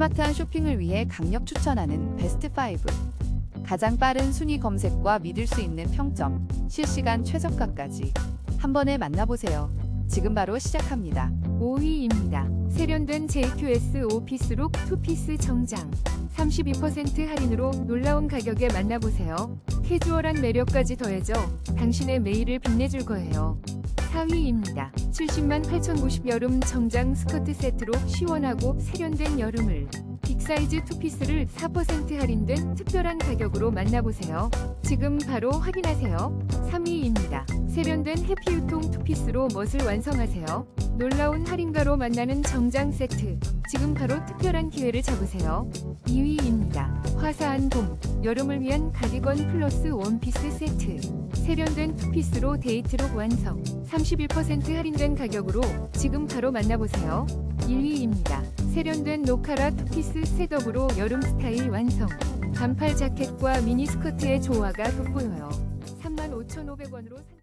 스마트한 쇼핑을 위해 강력 추천하는 베스트 5. 가장 빠른 순위 검색과 믿을 수 있는 평점, 실시간 최저가까지 한 번에 만나보세요. 지금 바로 시작합니다. 5위입니다. 세련된 JQS 오피스룩 투피스 정장. 32% 할인으로 놀라운 가격에 만나보세요. 캐주얼한 매력까지 더해져 당신의 매일을 빛내줄 거예요. 4위입니다. 70만 8,090 여름 정장 스커트 세트로 시원하고 세련된 여름을 빅사이즈 투피스를 4% 할인된 특별한 가격으로 만나보세요. 지금 바로 확인하세요. 3위입니다. 세련된 해피유통 투피스로 멋을 완성하세요. 놀라운 할인가로 만나는 정장 세트. 지금 바로 특별한 기회를 잡으세요. 2위입니다. 화사한 봄, 여름을 위한 가디건 플러스 원피스 세트. 세련된 투피스로 데이트룩 완성. 31% 할인된 가격으로 지금 바로 만나보세요. 1위입니다. 세련된 노카라 투피스 셋업으로 여름 스타일 완성. 반팔 자켓과 미니 스커트의 조화가 돋보여요. 35,500원으로